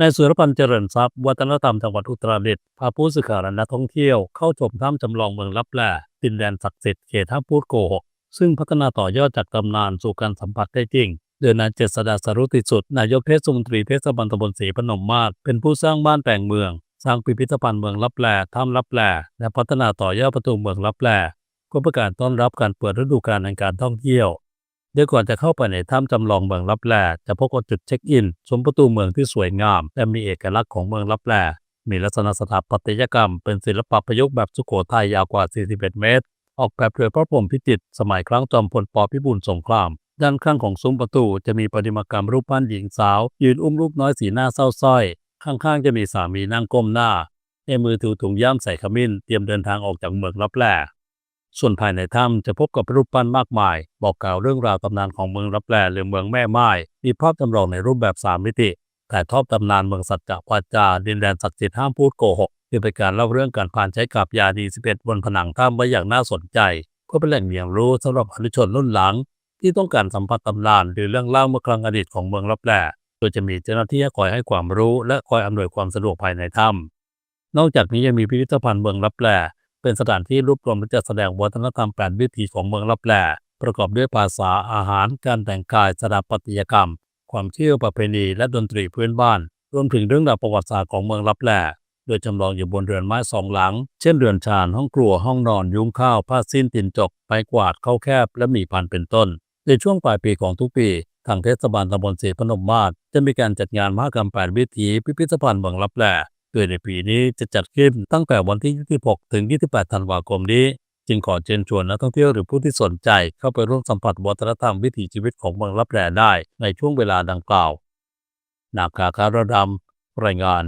นายสุรพันธ์เจริญทรัพย์ วัฒนธรรมจังหวัดอุตรดิตถ์พาผู้สื่อข่าวและนักท่องเที่ยวเข้าชมถ้ำจำลองเมืองลับแลดินแดนศักดิ์สิทธิ์เขตห้าพูดโกหก ซึ่งพัฒนาต่อยอดจากตำนานสู่การสัมผัสได้จริงโดยนนายเจษดาสรุติสุด นายกเทศมนตรีเทศบาลตำบลศรีพนมมาศเป็นผู้สร้างบ้านแปลงเมือง สร้างพิพิธภัณฑ์เมืองลับแลถ้ำลับแลและพัฒนาต่อยอดประตูเมืองลับแลก็เพื่อการต้อนรับการเปิดฤดูกาลแห่งการท่องเที่ยว โดยก่อนจะเข้าไปในถ้ำจำลองเมืองลับแลจะพบกับจุดเช็คอิน ชมประตูเมืองที่สวยงาม และมีเอกลักษณ์ของเมืองลับแลมีลักษณะสถาปัตยกรรม เป็นศิลปะประยุกต์แบบสุโขทัยยาวกว่า 41 เมตร ออกแบบโดยพระพรหมพิจิตรสมัยครั้งจอมพลปพิบูลสงคราม ด้านข้างของซุ้มประตูจะมีประติมากรรมรูปปั้นหญิงสาว ยืนอุ้มลูกน้อยสีหน้าเศร้าสร้อย ข้างๆ จะมีสามีนั่งก้มหน้าในมือถือถุงย่ามใส่ขมิ้นเตรียมเดินทางออกจากเมืองลับแล ส่วนภายในถ้ำจะพบกับรูปปั้นมากมาย บอกกล่าวเรื่องราวตำนานของเมืองลับแลหรือเมืองแม่ไม้มีภาพจำลองในรูปแบบสามมิติถ่ายทอดตำนานเมืองสัจจะวาจา ดินแดนศักดิ์สิทธิ์ห้ามพูดโกหกคือเป็นการเล่าเรื่องการผ่านใช้กับยาดี11 บนผนังถ้ำไว้อย่างน่าสนใจ เพื่อเป็นแหล่งเรียนรู้สำหรับอนุชนรุ่นหลัง ที่ต้องการสัมผัสตำนานหรือเรื่องเล่าเมื่อครั้งอดีตของเมืองลับแลโดยจะมีเจ้าหน้าที่คอยให้ความรู้และคอยอำนวยความสะดวกภายในถ้ำนอกจากนี้ยังมีพิพิธภัณฑ์เมืองลับแล เป็นสถานที่รวบรวมและจัดแสดงวัฒนธรรมแปดวิถีของเมืองลับแลประกอบด้วยภาษาอาหารการแต่งกายสถาปัตยกรรม ความเชื่อประเพณีและดนตรีพื้นบ้าน รวมถึงเรื่องราวประวัติศาสตร์ของเมืองลับแลโดยจำลองอยู่บนเรือนไม้สองหลัง เช่นเรือนชานห้องครัวห้องนอนยุ้งข้าวผ้าสิ้นตินจกไม้กวาดเข้าแคบ และหมีพันเป็นต้น ในช่วงปลายปีของทุกปีทางเทศบาลตำบลศรีพนมมาศจะมีการจัดงานมหกรรมแปดวิถีพิพิธภัณฑ์เมืองลับแล โดในปีนี้จะจัดขึ้นตั้งแต่วันที่ 26 ถึง 28 ธันวาคมนี้ จึงขอเชิญชวนนักท่องเที่ยวหรือผู้ที่สนใจเข้าไปร่วมสัมผัสวัฒนธรรมวิถีชีวิตของเมืองลับแลได้ในช่วงเวลาดังกล่าว นาคาคารดำรายงาน